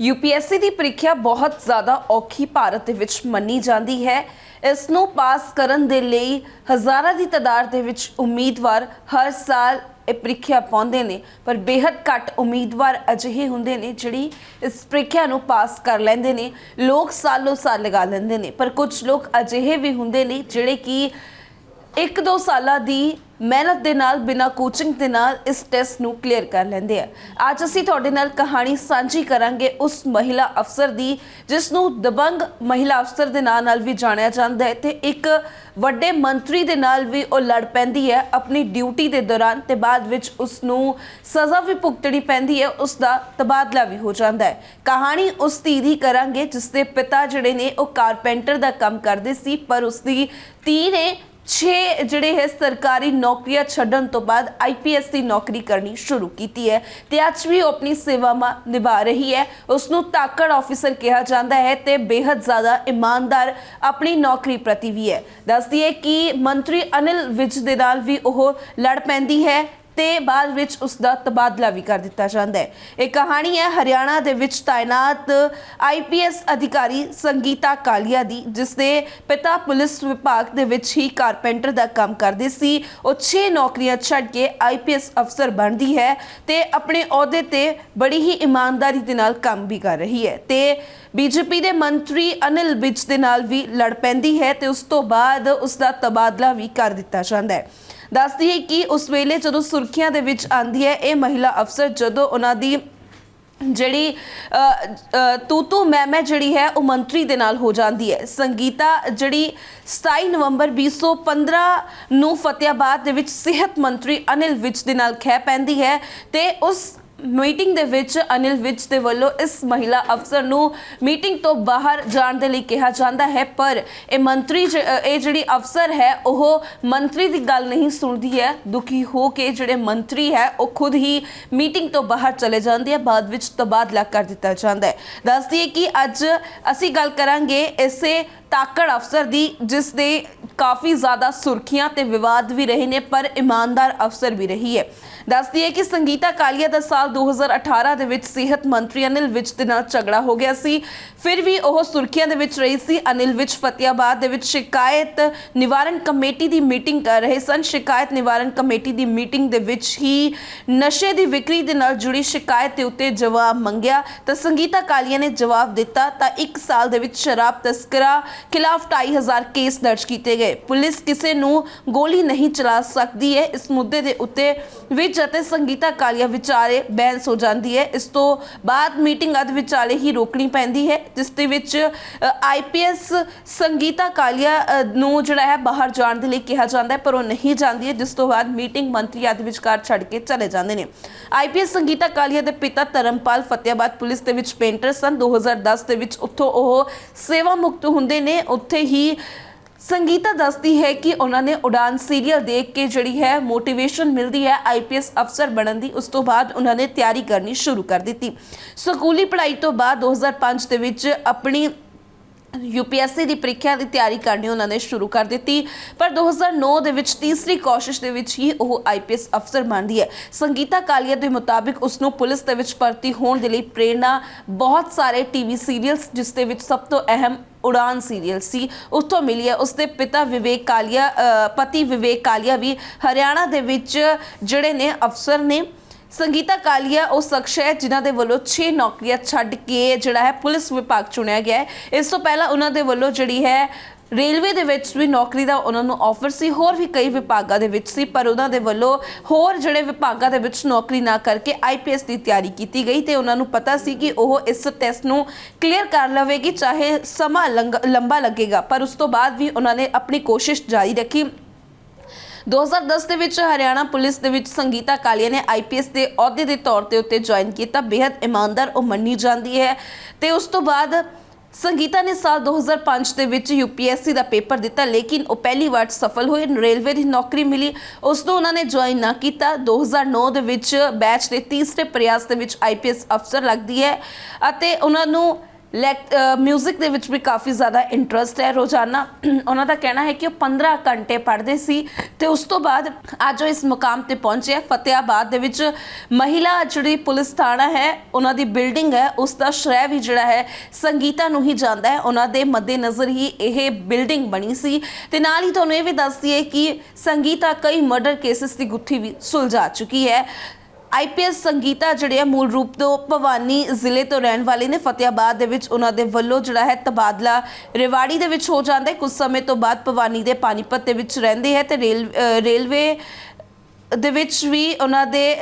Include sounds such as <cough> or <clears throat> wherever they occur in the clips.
UPSC ਦੀ ਪ੍ਰੀਖਿਆ ਬਹੁਤ ਜ਼ਿਆਦਾ ਔਖੀ ਭਾਰਤ ਦੇ ਵਿੱਚ ਮੰਨੀ ਜਾਂਦੀ ਹੈ। ਇਸ ਨੂੰ ਪਾਸ ਕਰਨ ਦੇ ਲਈ ਹਜ਼ਾਰਾਂ ਦੀ ਤਾਦਾਦ ਦੇ ਵਿੱਚ ਉਮੀਦਵਾਰ ਹਰ ਸਾਲ ਇਹ ਪ੍ਰੀਖਿਆ ਪਾਉਂਦੇ ਨੇ, ਪਰ ਬੇहद ਘੱਟ ਉਮੀਦਵਾਰ ਅਜਿਹੇ ਹੁੰਦੇ ਨੇ ਜਿਹੜੀ ਇਸ ਪ੍ਰੀਖਿਆ ਨੂੰ ਪਾਸ ਕਰ ਲੈਂਦੇ ਨੇ। ਲੋਕ ਸਾਲੋਂ ਸਾਲ ਲਗਾ ਲੈਂਦੇ ਨੇ, ਪਰ ਕੁਝ ਲੋਕ ਅਜਿਹੇ ਵੀ ਹੁੰਦੇ ਨੇ ਜਿਹੜੇ ਕਿ ਇੱਕ ਦੋ ਸਾਲਾਂ ਦੀ ਮਿਹਨਤ ਦੇ ਨਾਲ, ਬਿਨਾਂ ਕੋਚਿੰਗ ਦੇ ਨਾਲ ਇਸ ਟੈਸਟ ਨੂੰ ਕਲੀਅਰ ਕਰ ਲੈਂਦੇ ਆ। ਅੱਜ ਅਸੀਂ ਤੁਹਾਡੇ ਨਾਲ ਕਹਾਣੀ ਸਾਂਝੀ ਕਰਾਂਗੇ ਉਸ ਮਹਿਲਾ ਅਫਸਰ ਦੀ, ਜਿਸ ਨੂੰ ਦਬੰਗ ਮਹਿਲਾ ਅਫਸਰ ਦੇ ਨਾਂ ਨਾਲ ਵੀ ਜਾਣਿਆ ਜਾਂਦਾ ਹੈ ਤੇ ਇੱਕ ਵੱਡੇ ਮੰਤਰੀ ਦੇ ਨਾਲ ਵੀ ਉਹ ਲੜ ਪੈਂਦੀ ਹੈ ਆਪਣੀ ਡਿਊਟੀ ਦੇ ਦੌਰਾਨ ਤੇ ਬਾਅਦ ਵਿੱਚ ਉਸ ਨੂੰ ਸਜ਼ਾ ਵੀ ਭੁਗਤਣੀ ਪੈਂਦੀ ਹੈ ਉਸ ਦਾ ਤਬਾਦਲਾ ਵੀ ਹੋ ਜਾਂਦਾ ਹੈ। ਕਹਾਣੀ ਉਸ ਧੀ ਦੀ ਕਰਾਂਗੇ ਜਿਸ ਦੇ ਪਿਤਾ ਜਿਹੜੇ ਨੇ ਉਹ ਕਾਰਪੈਂਟਰ ਦਾ ਕੰਮ ਕਰਦੇ ਸੀ, ਪਰ ਉਸ ਦੀ ਧੀ ਨੇ 6 ਜਿਹੜੇ ਹੈ ਸਰਕਾਰੀ ਨੌਕਰੀਆਂ ਛੱਡਣ ਤੋਂ ਬਾਅਦ ਆਈਪੀਐਸ ਦੀ ਨੌਕਰੀ ਕਰਨੀ ਸ਼ੁਰੂ ਕੀਤੀ ਹੈ ਤੇ ਅੱਜ ਵੀ ਉਹ ਆਪਣੀ ਸੇਵਾਵਾਂ ਨਿਭਾ ਰਹੀ ਹੈ। ਉਸ ਨੂੰ ਤਾਕੜ ਆਫੀਸਰ ਕਿਹਾ ਜਾਂਦਾ ਹੈ ਤੇ ਬੇहद ਜ਼ਿਆਦਾ ਇਮਾਨਦਾਰ ਆਪਣੀ ਨੌਕਰੀ ਪ੍ਰਤੀ ਵੀ ਹੈ। ਦੱਸਦੀ ਹੈ ਕਿ ਮੰਤਰੀ ਅਨਿਲ ਵਿਜ ਦੇ ਨਾਲ ਵੀ ਉਹ ਲੜ ਪੈਂਦੀ ਹੈ। ਤੇ ਬਾਅਦ ਵਿੱਚ ਉਸ ਦਾ ਤਬਾਦਲਾ ਵੀ ਕਰ ਦਿੱਤਾ ਜਾਂਦਾ ਹੈ। ਇਹ ਕਹਾਣੀ ਹੈ ਹਰਿਆਣਾ ਦੇ ਵਿੱਚ ਤਾਇਨਾਤ ਆਈਪੀਐਸ ਅਧਿਕਾਰੀ ਸੰਗੀਤਾ ਕਾਲੀਆ ਦੀ, ਜਿਸ ਦੇ ਪਿਤਾ ਪੁਲਿਸ ਵਿਭਾਗ ਦੇ ਵਿੱਚ ਹੀ ਕਾਰਪੈਂਟਰ ਦਾ ਕੰਮ ਕਰਦੇ ਸੀ। ਉਹ 6 ਨੌਕਰੀਆਂ ਛੱਡ ਕੇ ਆਈਪੀਐਸ ਅਫਸਰ ਬਣਦੀ ਹੈ ਤੇ ਆਪਣੇ ਅਹੁਦੇ ਤੇ ਬੜੀ ਹੀ ਇਮਾਨਦਾਰੀ ਦੇ ਨਾਲ ਕੰਮ ਵੀ ਕਰ ਰਹੀ ਹੈ ਤੇ ਬੀਜੇਪੀ ਦੇ ਮੰਤਰੀ ਅਨਿਲ ਵਿਜ ਦੇ ਨਾਲ ਵੀ ਲੜ ਪੈਂਦੀ ਹੈ ਤੇ ਉਸ ਤੋਂ ਬਾਅਦ ਉਸ ਦਾ ਤਬਾਦਲਾ ਵੀ ਕਰ ਦਿੱਤਾ ਜਾਂਦਾ ਹੈ। ਦੱਸਦੀ ਹੈ ਕਿ ਉਸ ਵੇਲੇ ਜਦੋਂ ਸੁਰਖੀਆਂ ਦੇ ਵਿੱਚ ਆਂਦੀ ਹੈ ਇਹ ਮਹਿਲਾ ਅਫਸਰ ਜਦੋਂ ਉਹਨਾਂ ਦੀ ਜਿਹੜੀ ਅ, ਅ, ਤੂ ਤੂ ਮੈਂ ਮੈਂ ਜਿਹੜੀ ਹੈ ਉਹ ਮੰਤਰੀ ਦੇ ਨਾਲ ਹੋ ਜਾਂਦੀ ਹੈ। ਸੰਗੀਤਾ ਜਿਹੜੀ 27 ਨਵੰਬਰ 2015 ਨੂੰ ਫਤਿਆਬਾਦ ਦੇ ਵਿੱਚ ਸਿਹਤ ਮੰਤਰੀ ਅਨਿਲ ਵਿਜ ਦੇ ਨਾਲ ਖਹਿ ਪੈਂਦੀ ਹੈ ਤੇ ਉਸ ਮੀਟਿੰਗ ਦੇ ਵਿੱਚ, ਅਨਿਲ ਵਿਜ ਦੇ ਵੱਲੋਂ ਇਸ ਮਹਿਲਾ ਅਫਸਰ ਨੂੰ ਮੀਟਿੰਗ ਤੋਂ ਬਾਹਰ ਜਾਣ ਦੇ ਲਈ ਕਿਹਾ ਜਾਂਦਾ ਹੈ, ਪਰ ਇਹ ਮੰਤਰੀ ਜ- ਇਹ ਜਿਹੜੀ ਅਫਸਰ ਹੈ, ਉਹ ਮੰਤਰੀ ਦੀ ਗੱਲ ਨਹੀਂ ਸੁਣਦੀ ਹੈ। ਦੁਖੀ ਹੋ ਕੇ ਜਿਹੜੇ ਮੰਤਰੀ ਹੈ, ਉਹ ਖੁਦ ਹੀ ਮੀਟਿੰਗ ਤੋਂ ਬਾਹਰ ਚਲੇ ਜਾਂਦੇ ਹੈ ਬਾਅਦ ਵਿੱਚ ਤਬਾਦਲਾ ਕਰ ਦਿੱਤਾ ਜਾਂਦਾ ਹੈ। ਦੱਸਦੀ ਹੈ ਕਿ ਅੱਜ ਅਸੀਂ ਗੱਲ ਕਰਾਂਗੇ ਇਸੇ ਤਾਕੜ ਅਫਸਰ ਦੀ, ਜਿਸ ਦੇ ਕਾਫੀ ਜ਼ਿਆਦਾ ਸੁਰਖੀਆਂ ਤੇ ਵਿਵਾਦ ਵੀ ਰਹੇ ਨੇ, ਪਰ ਇਮਾਨਦਾਰ ਅਫਸਰ ਵੀ ਰਹੀ ਹੈ। ਦੱਸਦੀ ਹੈ ਕਿ ਸੰਗੀਤਾ ਕਾਲੀਆ ਦਾ ਸਾਲ 2018 ਦੇ ਵਿੱਚ ਸਿਹਤ ਮੰਤਰੀ ਅਨਿਲ ਵਿਜ ਦੇ ਨਾਲ ਝਗੜਾ ਹੋ ਗਿਆ ਸੀ। ਫਿਰ ਵੀ ਉਹ ਸੁਰਖੀਆਂ ਦੇ ਵਿੱਚ ਰਹੀ ਸੀ। ਅਨਿਲ ਵਿਜ ਫਤਿਆਬਾਦ ਦੇ ਵਿੱਚ ਸ਼ਿਕਾਇਤ ਨਿਵਾਰਨ ਕਮੇਟੀ ਦੀ ਮੀਟਿੰਗ ਕਰ ਰਹੇ ਸਨ। ਸ਼ਿਕਾਇਤ ਨਿਵਾਰਨ ਕਮੇਟੀ ਦੀ ਮੀਟਿੰਗ ਦੇ ਵਿੱਚ ਹੀ ਨਸ਼ੇ ਦੀ ਵਿਕਰੀ ਦੇ ਨਾਲ ਜੁੜੀ ਸ਼ਿਕਾਇਤ ਦੇ ਉੱਤੇ ਜਵਾਬ ਮੰਗਿਆ। ਤਾਂ ਸੰਗੀਤਾ ਕਾਲੀਆ ਨੇ ਜਵਾਬ ਦਿੱਤਾ, ਤਾਂ 1 ਸਾਲ ਦੇ ਵਿੱਚ ਸ਼ਰਾਬ ਤਸਕਰਾ ਖਿਲਾਫ 2500 ਕੇਸ ਦਰਜ ਕੀਤੇ ਗਏ। ਪੁਲਿਸ ਕਿਸੇ ਨੂੰ ਗੋਲੀ ਨਹੀਂ ਚਲਾ ਸਕਦੀ ਹੈ। ਇਸ ਮੁੱਦੇ ਦੇ ਉੱਤੇ ਵਿੱਚ ਅਤੇ ਸੰਗੀਤਾ ਕਾਲੀਆ ਵਿਚਾਰੇ ਬਹਿਸ ਹੋ ਜਾਂਦੀ ਹੈ। ਇਸ ਤੋਂ ਬਾਅਦ ਮੀਟਿੰਗ ਅਧ ਵਿਚਾਲੇ ਹੀ ਰੋਕਣੀ ਪੈਂਦੀ ਹੈ, ਜਿਸ ਦੇ ਵਿੱਚ ਆਈਪੀਐਸ ਸੰਗੀਤਾ ਕਾਲੀਆ ਨੂੰ ਜਿਹੜਾ ਹੈ ਬਾਹਰ ਜਾਣ ਦੇ ਲਈ ਕਿਹਾ ਜਾਂਦਾ ਹੈ, ਪਰ ਉਹ ਨਹੀਂ ਜਾਂਦੀ ਹੈ, ਜਿਸ ਤੋਂ ਬਾਅਦ ਮੀਟਿੰਗ ਮੰਤਰੀ ਆਦਿ ਵਿਚਕਾਰ ਛੱਡ ਕੇ ਚਲੇ ਜਾਂਦੇ ਨੇ। ਆਈਪੀਐਸ ਸੰਗੀਤਾ ਕਾਲੀਆ ਦੇ ਪਿਤਾ ਧਰਮਪਾਲ ਫਤਿਆਬਾਦ ਪੁਲਿਸ ਦੇ ਵਿੱਚ ਪੇਂਟਰ ਸਨ। 2010 ਦੇ ਵਿੱਚ ਉੱਥੋਂ ਉਹ ਸੇਵਾ ਮੁਕਤ ਹੁੰਦੇ ਨੇ। ਉੱਥੇ ਹੀ ਸੰਗੀਤਾ ਦੱਸਦੀ ਹੈ ਕਿ ਉਹਨਾਂ ਨੇ ਉਡਾਨ ਸੀਰੀਅਲ ਦੇਖ ਕੇ ਜਿਹੜੀ ਹੈ ਮੋਟੀਵੇਸ਼ਨ ਮਿਲਦੀ ਹੈ ਆਈਪੀਐਸ ਅਫਸਰ ਬਣਨ ਦੀ। ਉਸ ਤੋਂ ਬਾਅਦ ਉਹਨਾਂ ਨੇ ਤਿਆਰੀ ਕਰਨੀ ਸ਼ੁਰੂ ਕਰ ਦਿੱਤੀ। ਸਕੂਲੀ ਪੜ੍ਹਾਈ ਤੋਂ ਬਾਅਦ 2005 ਦੇ ਵਿੱਚ ਆਪਣੀ ਯੂਪੀਐਸਸੀ ਦੀ ਪ੍ਰੀਖਿਆ ਦੀ ਤਿਆਰੀ ਕਰਨੀ ਉਹਨਾਂ ਨੇ ਸ਼ੁਰੂ ਕਰ ਦਿੱਤੀ। ਪਰ 2009 ਦੇ ਵਿੱਚ ਤੀਸਰੀ ਕੋਸ਼ਿਸ਼ ਦੇ ਵਿੱਚ ਹੀ ਉਹ ਆਈਪੀਐਸ ਅਫਸਰ ਬਣਦੀ ਹੈ। ਸੰਗੀਤਾ ਕਾਲੀਆ ਦੇ ਮੁਤਾਬਿਕ ਉਸ ਨੂੰ ਪੁਲਿਸ ਦੇ ਵਿੱਚ ਭਰਤੀ ਹੋਣ ਦੇ ਲਈ ਪ੍ਰੇਰਣਾ ਬਹੁਤ ਸਾਰੇ ਟੀਵੀ ਸੀਰੀਅਲਸ, ਜਿਸ ਦੇ ਵਿੱਚ ਸਭ ਤੋਂ ਅਹਿਮ ਉਡਾਨ ਸੀਰੀਅਲ ਸੀ, ਉੱਥੋਂ ਮਿਲੀ ਹੈ। ਉਸਦੇ ਪਿਤਾ ਵਿਵੇਕ ਕਾਲੀਆ ਪਤੀ ਵਿਵੇਕ ਕਾਲੀਆ ਵੀ ਹਰਿਆਣਾ ਦੇ ਵਿੱਚ ਜਿਹੜੇ ਨੇ ਅਫਸਰ ਨੇ। ਸੰਗੀਤਾ ਕਾਲੀਆ, ਉਹ ਸ਼ਖਸ ਹੈ ਜਿਨ੍ਹਾਂ ਦੇ ਵੱਲੋਂ 6 ਨੌਕਰੀਆਂ ਛੱਡ ਕੇ ਜਿਹੜਾ ਹੈ ਪੁਲਿਸ ਵਿਭਾਗ ਚੁਣਿਆ ਗਿਆ ਹੈ। ਇਸ ਤੋਂ ਪਹਿਲਾਂ ਉਹਨਾਂ ਦੇ ਵੱਲੋਂ ਜਿਹੜੀ ਹੈ ਰੇਲਵੇ ਦੇ ਵਿੱਚ ਵੀ ਨੌਕਰੀ ਦਾ ਉਹਨਾਂ ਨੂੰ ਆਫਰ ਸੀ, ਹੋਰ ਵੀ ਕਈ ਵਿਭਾਗਾਂ ਦੇ ਵਿੱਚ ਸੀ, ਪਰ ਉਹਨਾਂ ਦੇ ਵੱਲੋਂ ਹੋਰ ਜਿਹੜੇ ਵਿਭਾਗਾਂ ਦੇ ਵਿੱਚ ਨੌਕਰੀ ਨਾ ਕਰਕੇ ਆਈਪੀਐਸ ਦੀ ਤਿਆਰੀ ਕੀਤੀ ਗਈ ਤੇ ਉਹਨਾਂ ਨੂੰ ਪਤਾ ਸੀ ਕਿ ਉਹ ਇਸ ਟੈਸਟ ਨੂੰ ਕਲੀਅਰ ਕਰ ਲਵੇਗੀ, ਚਾਹੇ ਸਮਾਂ ਲੰਗ- ਲੰਬਾ ਲੱਗੇਗਾ, ਪਰ ਉਸ ਤੋਂ ਬਾਅਦ ਵੀ ਉਹਨਾਂ ਨੇ ਆਪਣੀ ਕੋਸ਼ਿਸ਼ ਜਾਰੀ ਰੱਖੀ। 2010 ਦੇ ਵਿੱਚ ਹਰਿਆਣਾ ਪੁਲਿਸ ਦੇ ਵਿੱਚ ਸੰਗੀਤਾ ਕਾਲੀਆ ਨੇ ਆਈਪੀਐਸ ਦੇ ਅਹੁਦੇ ਦੇ ਤੌਰ ਤੇ ਉੱਤੇ ਜੁਆਇਨ ਕੀਤਾ। ਬੇहद ਇਮਾਨਦਾਰ ਉਹ ਮੰਨੀ ਜਾਂਦੀ ਹੈ। ਤੇ ਉਸ ਤੋਂ ਬਾਅਦ ਸੰਗੀਤਾ ਨੇ ਸਾਲ 2005 ਦੇ ਵਿੱਚ ਯੂਪੀਐਸਸੀ ਦਾ ਪੇਪਰ ਦਿੱਤਾ, ਲੇਕਿਨ ਉਹ ਪਹਿਲੀ ਵਾਰ ਸਫਲ ਹੋਏ, ਰੇਲਵੇ ਦੀ ਨੌਕਰੀ ਮਿਲੀ। ਉਸ ਨੂੰ ਉਹਨਾਂ ਨੇ ਜੁਆਇਨ ਨਾ ਕੀਤਾ। 2009 ਦੇ ਵਿੱਚ ਬੈਚ ਦੇ ਤੀਸਰੇ ਪ੍ਰਯਾਸ ਦੇ ਵਿੱਚ ਆਈਪੀਐਸ ਅਫਸਰ ਲੱਗਦੀ ਹੈ ਅਤੇ ਉਹਨਾਂ ਨੂੰ ਮਿਊਜ਼ਿਕ uh, ਦੇ ਵਿੱਚ ਵੀ ਕਾਫੀ ਜ਼ਿਆਦਾ ਇੰਟਰਸਟ ਹੈ ਰੋਜ਼ਾਨਾ। <clears throat> ਉਹਨਾਂ ਦਾ ਕਹਿਣਾ ਹੈ ਕਿ ਉਹ 15 ਘੰਟੇ ਪੜ੍ਹਦੇ ਸੀ ਤੇ ਉਸ ਤੋਂ ਬਾਅਦ ਅੱਜ ਉਹ ਇਸ ਮੁਕਾਮ ਤੇ ਪਹੁੰਚੇ ਹੈ। ਫਤਿਆਬਾਦ ਦੇ ਵਿੱਚ ਮਹਿਲਾ ਜਿਹੜੀ ਪੁਲਿਸ ਥਾਣਾ ਹੈ, ਉਹਨਾਂ ਦੀ ਬਿਲਡਿੰਗ ਹੈ, ਉਸ ਦਾ ਸ਼੍ਰੈ ਵੀ ਜਿਹੜਾ ਹੈ, ਸੰਗੀਤਾ ਨੂੰ ਹੀ ਜਾਂਦਾ ਹੈ। ਉਹਨਾਂ ਦੇ ਮੱਦੇ ਨਜ਼ਰ ਹੀ ਇਹ ਬਿਲਡਿੰਗ ਬਣੀ ਸੀ। ਤੇ ਨਾਲ ਹੀ ਤੁਹਾਨੂੰ ਇਹ ਵੀ ਦੱਸ ਦਈਏ ਕਿ ਸੰਗੀਤਾ ਕਈ ਮਰਡਰ ਕੇਸਿਸ ਦੀ ਗੁੱਥੀ ਵੀ ਸੁਲਝਾ ਚੁੱਕੀ ਹੈ। ਆਈਪੀਐਸ ਸੰਗੀਤਾ ਜਿਹੜੇ ਆ, ਮੂਲ ਰੂਪ ਤੋਂ ਭਵਾਨੀ ਜ਼ਿਲ੍ਹੇ ਤੋਂ ਰਹਿਣ ਵਾਲੇ ਨੇ। ਫਤਿਆਬਾਦ ਦੇ ਵਿੱਚ ਉਹਨਾਂ ਦੇ ਵੱਲੋਂ ਜਿਹੜਾ ਹੈ ਤਬਾਦਲਾ ਰੇਵਾੜੀ ਦੇ ਵਿੱਚ ਹੋ ਜਾਂਦਾ ਹੈ। ਕੁਝ ਸਮੇਂ ਤੋਂ ਬਾਅਦ ਭਵਾਨੀ ਦੇ ਪਾਣੀਪਤ ਦੇ ਵਿੱਚ ਰਹਿੰਦੇ ਹੈ ਤੇ ਰੇਲ ਰੇਲਵੇ ਦੇ ਵਿੱਚ ਵੀ ਉਹਨਾਂ ਦੇ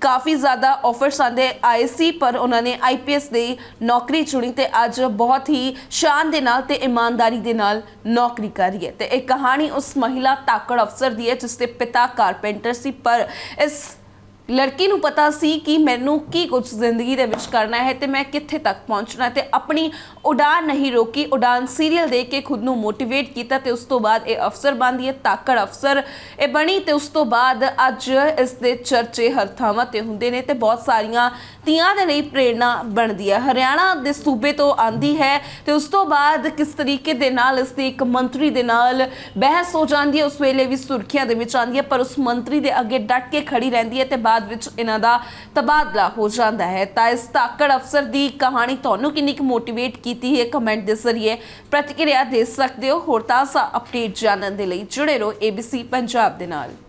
ਕਾਫੀ ਜ਼ਿਆਦਾ ਆਫਰਸ ਆਂਦੇ ਆਏ ਸੀ, ਪਰ ਉਹਨਾਂ ਨੇ ਆਈਪੀਐਸ ਦੀ ਨੌਕਰੀ ਚੁਣੀ ਤੇ ਅੱਜ ਬਹੁਤ ਹੀ ਸ਼ਾਨ ਦੇ ਨਾਲ ਤੇ ਇਮਾਨਦਾਰੀ ਦੇ ਨਾਲ ਨੌਕਰੀ ਕਰ ਰਹੀ ਹੈ। ਤੇ ਇਹ ਕਹਾਣੀ ਉਸ ਮਹਿਲਾ ਤਾਕੜ ਅਫਸਰ ਦੀ ਹੈ, ਜਿਸ ਦੇ ਪਿਤਾ ਕਾਰਪੈਂਟਰ ਸੀ, ਪਰ ਇਸ ਲੜਕੀ ਨੂੰ ਪਤਾ ਸੀ ਕਿ ਮੈਨੂੰ ਕੀ ਕੁਝ ਜ਼ਿੰਦਗੀ ਦੇ ਵਿੱਚ ਕਰਨਾ ਹੈ ਤੇ ਮੈਂ ਕਿੱਥੇ ਤੱਕ ਪਹੁੰਚਣਾ ਹੈ ਤੇ ਆਪਣੀ ਉਡਾਨ ਨਹੀਂ ਰੋਕੀ। ਉਡਾਨ ਸੀਰੀਅਲ ਦੇਖ ਕੇ ਖੁਦ ਨੂੰ ਮੋਟੀਵੇਟ ਕੀਤਾ ਤੇ ਉਸ ਤੋਂ ਬਾਅਦ ਇਹ ਅਫਸਰ ਬਣਦੀ ਹੈ, ਤਾਕੜ ਅਫਸਰ। ਇਹ ਬਣੀ ਤੇ ਉਸ ਤੋਂ ਬਾਅਦ ਅੱਜ ਇਸ ਦੇ ਚਰਚੇ ਹਰ ਥਾਵਾਂ ਤੇ ਹੁੰਦੇ ਨੇ ਤੇ ਬਹੁਤ ਸਾਰੀਆਂ ਧੀਆਂ ਦੇ ਲਈ ਪ੍ਰੇਰਣਾ ਬਣਦੀ ਹੈ। ਹਰਿਆਣਾ ਦੇ ਸੂਬੇ ਤੋਂ ਆਂਦੀ ਹੈ ਤੇ ਉਸ ਤੋਂ ਬਾਅਦ ਕਿਸ ਤਰੀਕੇ ਦੇ ਨਾਲ ਇਸ ਦੇ ਇੱਕ ਮੰਤਰੀ ਦੇ ਨਾਲ ਬਹਿਸ ਹੋ ਜਾਂਦੀ ਹੈ, ਉਸ ਵੇਲੇ ਵੀ ਸੁਰਖੀਆਂ ਦੇ ਵਿੱਚ ਆਂਦੀ ਹੈ, ਪਰ ਉਸ ਮੰਤਰੀ ਦੇ ਅੱਗੇ ਡਟ ਕੇ ਖੜੀ ਰਹਿੰਦੀ ਹੈ ਤੇ ਬਾਅਦ ਵਿੱਚ ਇਹਨਾਂ ਦਾ ਤਬਾਦਲਾ ਹੋ ਜਾਂਦਾ ਹੈ। ਤਾਂ ਇਸ ਤਾਕੜ ਅਫਸਰ ਦੀ ਕਹਾਣੀ ਤੁਹਾਨੂੰ ਕਿੰਨੀ ਕੁ ਮੋਟੀਵੇਟ ਕੀਤੀ ਹੈ ਕਮੈਂਟ ਦੇ ਜ਼ਰੀਏ ਪ੍ਰਤੀਕਿਰਿਆ ਦੇ ਸਕਦੇ ਹੋ। ਹੋਰ ਤਾਜ਼ਾ ਅਪਡੇਟ ਜਾਣਨ ਦੇ ਲਈ ਜੁੜੇ ਰਹੋ ABC ਪੰਜਾਬ ਦੇ ਨਾਲ।